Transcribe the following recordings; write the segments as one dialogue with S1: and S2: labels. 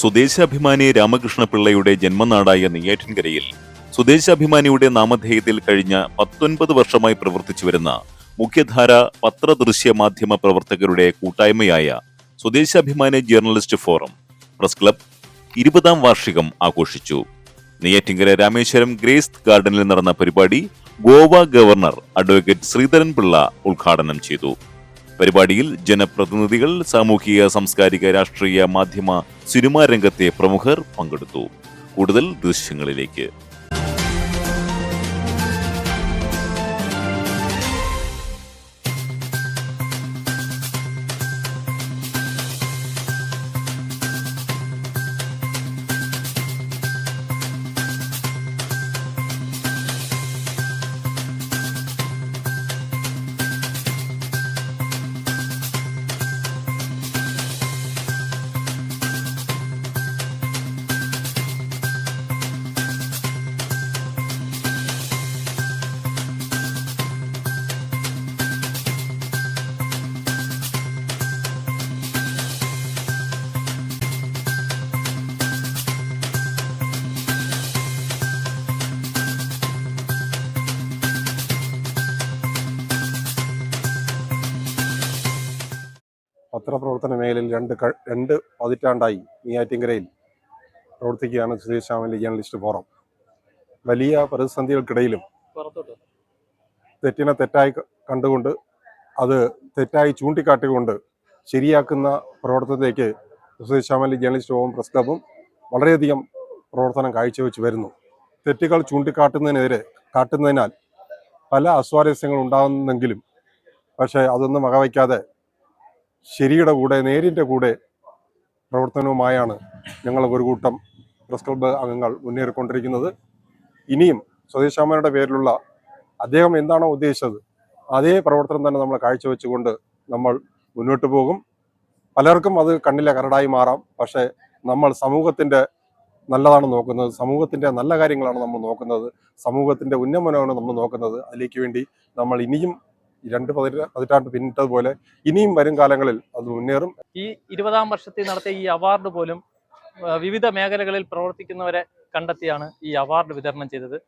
S1: സ്വദേശാഭിമാനി രാമകൃഷ്ണപിള്ളയുടെ ജന്മനാടായ നെയ്യാറ്റിൻകരയിൽ സ്വദേശാഭിമാനിയുടെ നാമധേയത്തിൽ കഴിഞ്ഞ പത്തൊൻപത് വർഷമായി പ്രവർത്തിച്ചു വരുന്ന മുഖ്യധാര പത്രദൃശ്യ മാധ്യമ പ്രവർത്തകരുടെ കൂട്ടായ്മയായ Swadeshabhimani journalist forum press club ഇരുപതാം വാർഷികം ആഘോഷിച്ചു. നെയ്യാറ്റിൻകര രാമേശ്വരം ഗ്രേസ് ഗാർഡനിൽ നടന്ന പരിപാടി ഗോവ ഗവർണർ അഡ്വക്കേറ്റ് ശ്രീധരൻ പിള്ള ഉദ്ഘാടനം ചെയ്തു. പരിപാടിയിൽ ജനപ്രതിനിധികൾ സാമൂഹിക സാംസ്കാരിക രാഷ്ട്രീയ മാധ്യമ സിനിമാ രംഗത്തെ പ്രമുഖർ പങ്കെടുത്തു. കൂടുതൽ ദൃശ്യങ്ങളിലേക്ക്.
S2: പത്രപ്രവർത്തന മേഖലയിൽ രണ്ട് രണ്ട് പതിറ്റാണ്ടായി നെയ്യാറ്റിങ്കരയിൽ പ്രവർത്തിക്കുകയാണ് സുധീഷ് ജേർണലിസ്റ്റ് ഫോറം. വലിയ പ്രതിസന്ധികൾക്കിടയിലും തെറ്റിനെ തെറ്റായി കണ്ടുകൊണ്ട് അത് തെറ്റായി ചൂണ്ടിക്കാട്ടിക്കൊണ്ട് ശരിയാക്കുന്ന പ്രവർത്തനത്തിലേക്ക് സുധീഷ് ജേർണലിസ്റ്റ് ഫോറം പ്രസ് ക്ലബും വളരെയധികം പ്രവർത്തനം കാഴ്ചവെച്ച് വരുന്നു. തെറ്റുകൾ ചൂണ്ടിക്കാട്ടുന്നതിനെതിരെ കാട്ടുന്നതിനാൽ പല അസ്വാരസ്യങ്ങൾ ഉണ്ടാകുന്നെങ്കിലും പക്ഷേ അതൊന്നും വകവയ്ക്കാതെ ശരിയുടെ കൂടെ നേരിന്റെ കൂടെ പ്രവർത്തനവുമായാണ് ഞങ്ങൾ ഒരു കൂട്ടം പ്രസ് ക്ലബ്ബ് അംഗങ്ങൾ മുന്നേറിക്കൊണ്ടിരിക്കുന്നത്. ഇനിയും സ്വദേശാമ്മയുടെ പേരിലുള്ള അദ്ദേഹം എന്താണോ ഉദ്ദേശിച്ചത് അതേ പ്രവർത്തനം തന്നെ നമ്മൾ കാഴ്ചവെച്ചുകൊണ്ട് നമ്മൾ മുന്നോട്ട് പോകും. പലർക്കും അത് കണ്ണിലെ കരടായി മാറാം പക്ഷേ നമ്മൾ സമൂഹത്തിന്റെ നല്ലതാണ് നോക്കുന്നത് സമൂഹത്തിന്റെ നല്ല കാര്യങ്ങളാണ് നമ്മൾ നോക്കുന്നത് സമൂഹത്തിന്റെ ഉന്നമനമാണ് നമ്മൾ നോക്കുന്നത്. അതിലേക്ക് വേണ്ടി നമ്മൾ ഇനിയും രണ്ട് പതി പതിറ്റാണ്ട് പിന്നിട്ടതുപോലെ ഇനിയും വരും കാലങ്ങളിൽ അത് മുന്നേറും.
S3: ഈ ഇരുപതാം വർഷത്തിൽ നടത്തിയ ഈ അവാർഡ് പോലും വിവിധ മേഖലകളിൽ പ്രവർത്തിക്കുന്നവരെ കണ്ടെത്തിയാണ് ഈ അവാർഡ് വിതരണം ചെയ്തത്.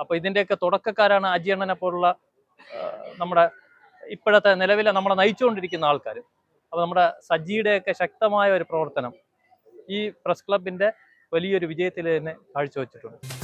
S3: അപ്പോൾ ഇതിന്റെയൊക്കെ തുടക്കക്കാരാണ് അജിയണ്ണനെ പോലുള്ള നമ്മുടെ ഇപ്പോഴത്തെ നിലവിലെ നമ്മളെ നയിച്ചുകൊണ്ടിരിക്കുന്ന ആൾക്കാർ അപ്പോൾ നമ്മുടെ സജിയുടെയൊക്കെ ശക്തമായ ഒരു പ്രവർത്തനം ഈ പ്രസ് ക്ലബിന്റെ വലിയൊരു വിജയത്തിൽ തന്നെ കാഴ്ചവെച്ചിട്ടുണ്ട്.